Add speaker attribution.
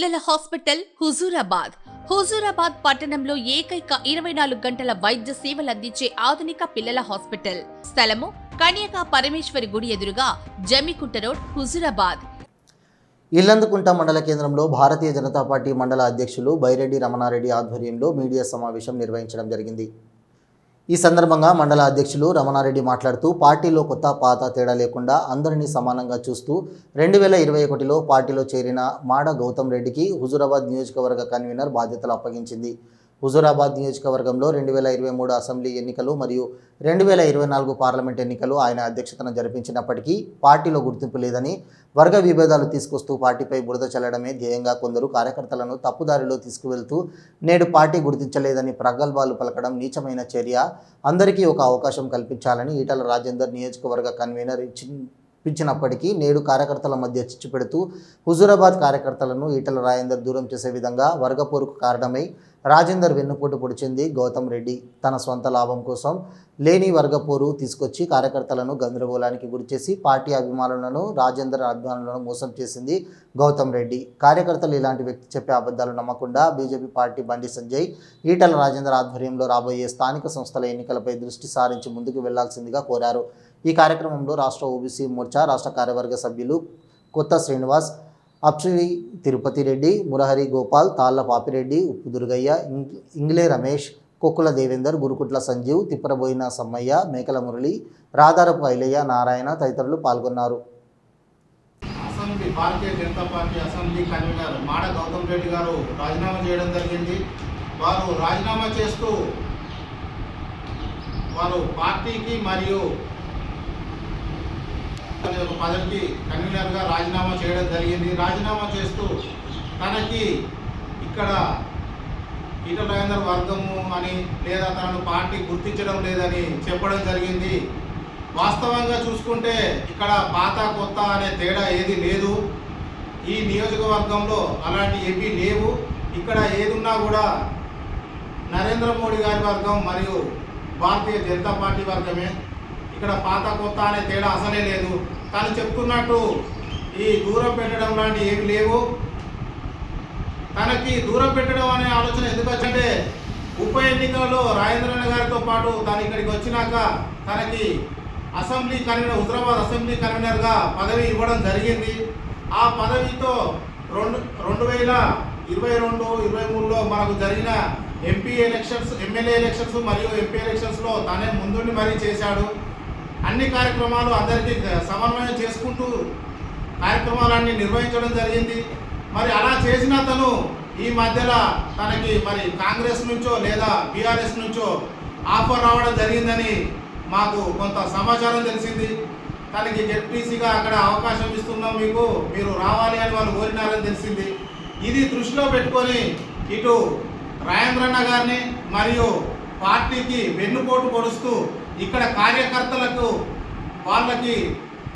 Speaker 1: పిల్లల హాస్పిటల్ హుజూరాబాద్. హుజూరాబాద్ పట్టణంలో ఏకైక ఇరవై నాలుగు గంటల వైద్య సేవలు అందించే ఆధునిక పిల్లల హాస్పిటల్. స్థలము కన్యకా పరమేశ్వరి గుడి ఎదురుగా జమికుంట రోడ్ హుజూరాబాద్.
Speaker 2: ఇల్లందుకుంట మండల కేంద్రంలో భారతీయ జనతా పార్టీ మండల అధ్యక్షులు బైరెడ్డి రమణారెడ్డి ఆధ్వర్యంలో మీడియా సమావేశం నిర్వహించడం జరిగింది. ఈ సందర్భంగా మండల అధ్యక్షులు రమణారెడ్డి మాట్లాడుతూ పార్టీలో కొత్త పాత తేడా లేకుండా అందరినీ సమానంగా చూస్తూ రెండు వేల ఇరవై ఒకటిలో పార్టీలో చేరిన మాడ గౌతమ్ రెడ్డికి హుజురాబాద్ నియోజకవర్గ కన్వీనర్ బాధ్యతలు అప్పగించింది. హుజూరాబాద్ నియోజకవర్గంలో రెండు వేల ఇరవై మూడు అసెంబ్లీ ఎన్నికలు మరియు రెండు వేల ఇరవై నాలుగు పార్లమెంట్ ఎన్నికలు ఆయన అధ్యక్షతన జరిపించినప్పటికీ పార్టీలో గుర్తింపు లేదని వర్గ విభేదాలు తీసుకొస్తూ పార్టీపై బురద చల్లడమే ధ్యేయంగా కొందరు కార్యకర్తలను తప్పుదారిలో తీసుకువెళ్తూ నేడు పార్టీ గుర్తించలేదని ప్రగల్భాలు పలకడం నీచమైన చర్య. అందరికీ ఒక అవకాశం కల్పించాలని ఈటల రాజేందర్ నియోజకవర్గ కన్వీనర్ ఇచ్చి నేడు కార్యకర్తల మధ్య చిచ్చు పెడుతూ హుజూరాబాద్ కార్యకర్తలను ఈటల రాజేందర్ దూరం చేసే విధంగా వర్గపోరుకు కారణమై రాజేందర్ వెన్నుపోటు పొడిచింది గౌతమ్ రెడ్డి. తన స్వంత లాభం కోసం లేని వర్గపోరు తీసుకొచ్చి కార్యకర్తలను గందరగోళానికి గురిచేసి పార్టీ అభిమానులను రాజేందర్ అభిమానులను మోసం చేసింది గౌతమ్ రెడ్డి. కార్యకర్తలు ఇలాంటి వ్యక్తి చెప్పే అబద్ధాలు నమ్మకుండా బీజేపీ పార్టీ బండి సంజయ్ ఈటల రాజేందర్ ఆధ్వర్యంలో రాబోయే స్థానిక సంస్థల ఎన్నికలపై దృష్టి సారించి ముందుకు వెళ్ళాల్సిందిగా కోరారు. ఈ కార్యక్రమంలో రాష్ట్ర ఓబీసీ మోర్చా రాష్ట్ర కార్యవర్గ సభ్యులు కొత్త శ్రీనివాస్ అప్షి తిరుపతి రెడ్డి మురహరి గోపాల్ తాళ్ళ పాపిరెడ్డి ఉప్పు దుర్గయ్య ఇంగ్లే రమేష్ కొక్కుల దేవేందర్ గురుకుట్ల సంజీవ్ తిప్పరబోయిన సమ్మయ్య మేకల మురళి రాధారపు ఐలయ్య నారాయణ తదితరులు పాల్గొన్నారు.
Speaker 3: Assembly Bharatiya Janata party assembly convener Mada Goutham Reddy గారు రాజీనామా చేయడం జరిగింది. వారు రాజీనామా చేస్తూ వారు పార్టీకి మరియు తన ఒక పదవికి కన్వీనర్గా రాజీనామా చేయడం జరిగింది. రాజీనామా చేస్తూ తనకి ఇక్కడ ఈటల రాజేందర్ వర్గము అని లేదా తనను పార్టీ గుర్తించడం లేదని చెప్పడం జరిగింది. వాస్తవంగా చూసుకుంటే ఇక్కడ పాత కొత్త అనే తేడా ఏది లేదు. ఈ నియోజకవర్గంలో అలాంటి ఏమీ లేవు. ఇక్కడ ఏదున్నా కూడా నరేంద్ర మోడీ గారి వర్గం మరియు భారతీయ జనతా పార్టీ వర్గమే. ఇక్కడ పాత కొత్త అనే తేడా అసలే లేదు. తను చెప్తున్నట్టు ఈ దూరం పెట్టడం లాంటి ఏమి లేవు. తనకి దూరం పెట్టడం అనే ఆలోచన ఎందుకు వచ్చింటే ఉప ఎన్నికల్లో రాజేంద్రన్న గారితో పాటు తను ఇక్కడికి వచ్చినాక తనకి అసెంబ్లీ కన్వీనర్ హుజరాబాద్ అసెంబ్లీ కన్వీనర్గా పదవి ఇవ్వడం జరిగింది. ఆ పదవితో రెండు రెండు వేల ఇరవై రెండు ఇరవై మూడులో మనకు జరిగిన ఎంపీ ఎలక్షన్స్ ఎమ్మెల్యే ఎలక్షన్స్ మరియు ఎంపీ ఎలక్షన్స్లో తనే ముందుండి మరీ చేశాడు. అన్ని కార్యక్రమాలు అందరికీ సమన్వయం చేసుకుంటూ కార్యక్రమాలన్నీ నిర్వహించడం జరిగింది. మరి అలా చేసిన తను ఈ మధ్యలో తనకి మరి కాంగ్రెస్ నుంచో లేదా బీఆర్ఎస్ నుంచో ఆఫర్ రావడం జరిగిందని మాకు కొంత సమాచారం తెలిసింది. తనకి జెడ్పీసీగా అక్కడ అవకాశం ఇస్తున్నాం మీకు మీరు రావాలి అని వాళ్ళు కోరినారని తెలిసింది. ఇది దృష్టిలో పెట్టుకొని ఇటు రాజేంద్రన్న గారిని మరియు పార్టీకి వెన్నుపోటు పొడుస్తూ ఇక్కడ కార్యకర్తలకు వాళ్ళకి